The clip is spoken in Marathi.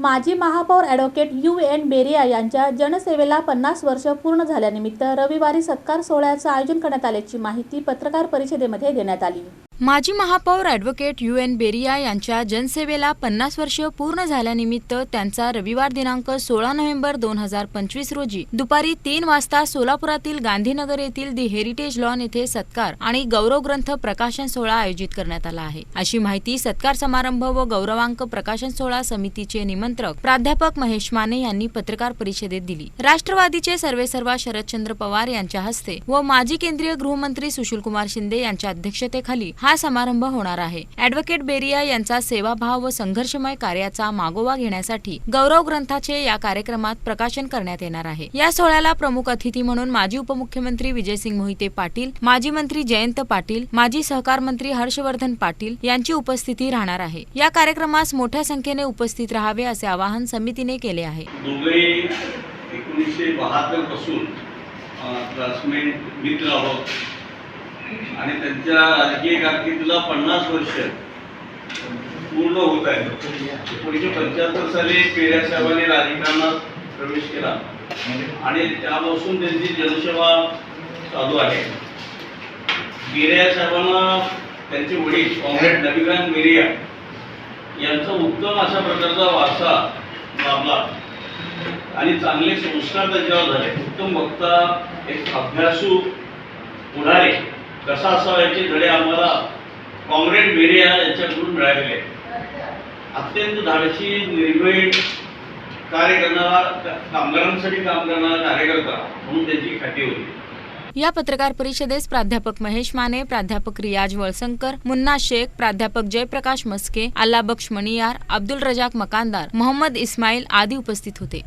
माजी महापौर ॲडव्होकेट यू एन बेरिया यांच्या जनसेवेला पन्नास वर्ष पूर्ण झाल्यानिमित्त रविवारी सत्कार सोहळ्याचं आयोजन करण्यात आल्याची माहिती पत्रकार परिषदेमध्ये देण्यात आली. माजी महापौर ॲडव्होकेट यू एन बेरिया यांच्या जनसेवेला पन्नास वर्ष पूर्ण झाल्यानिमित्त त्यांचा रविवार दिनांक सोळा नोव्हेंबर दोन हजार पंचवीस रोजी दुपारी तीन वाजता सोलापुरातील गांधीनगर येथील दी हेरिटेज लॉन येथे सत्कार आणि गौरव ग्रंथ प्रकाशन सोहळा आयोजित करण्यात आला आहे. अशी माहिती सत्कार समारंभ व गौरवांक प्रकाशन सोहळा समितीचे निमंत्रक प्राध्यापक महेश माने यांनी पत्रकार परिषदेत दिली. राष्ट्रवादीचे सर्वेसर्वा शरदचंद्र पवार यांच्या हस्ते व माजी केंद्रीय गृहमंत्री सुशीलकुमार शिंदे यांच्या अध्यक्षतेखाली हा समारंभ होणार आहे. ॲडव्होकेट बेरिया यांचा सेवाभाव व संघर्षमय कार्याचा मागोवा घेण्यासाठी गौरव ग्रंथाचे या कार्यक्रमात प्रकाशन करण्यात येणार आहे. या सोहळ्याला प्रमुख अतिथी म्हणून माजी उपमुख्यमंत्री विजयसिंग मोहिते पाटील माजी मंत्री जयंत पाटील माजी सहकार मंत्री हर्षवर्धन पाटील यांची उपस्थिती राहणार आहे. या कार्यक्रमास मोठ्या संख्येने उपस्थित राहावे असे आवाहन समितीने केले आहे. एकोणीसशे बहात्तरपासून क्लासमेट मित्र आहोत. आणि त्यांच्या राजकीय कारकिर्दीला पन्नास वर्ष. पूर्ण होत आहे एकोणीसशे पंच्याहत्तर साली पेऱ्या साहेबांनी राजकारणात प्रवेश केला. आणि त्यापासून त्यांची जनसेवा चालू आहे. गिर्या साहेबांना त्यांचे वडील कॉम्रेड नबिकांत मेरिया यांचा उत्तम अशा प्रकारचा वारसा लाभला. आणि चांगले संस्कार त्याच्यावर झाले. उत्तम वक्ता एक अभ्यासू पुढारी. कसा असावा याचे धडे आम्हाला कॉम्रेड मेरिया यांच्याकडून मिळालेले अत्यंत धाडसी निर्भीड कार्य करणारा कामगारांसाठी काम करणारा कार्यकर्ता म्हणून त्यांची ख्याती होती. या पत्रकार परिषदेस प्राध्यापक महेश माने प्राध्यापक रियाज वळसंकर मुन्ना शेख प्राध्यापक जयप्रकाश मस्के अल्लाबक्ष मणियार अब्दुल रजाक मकानदार मोहम्मद इस्माईल आदी उपस्थित होते.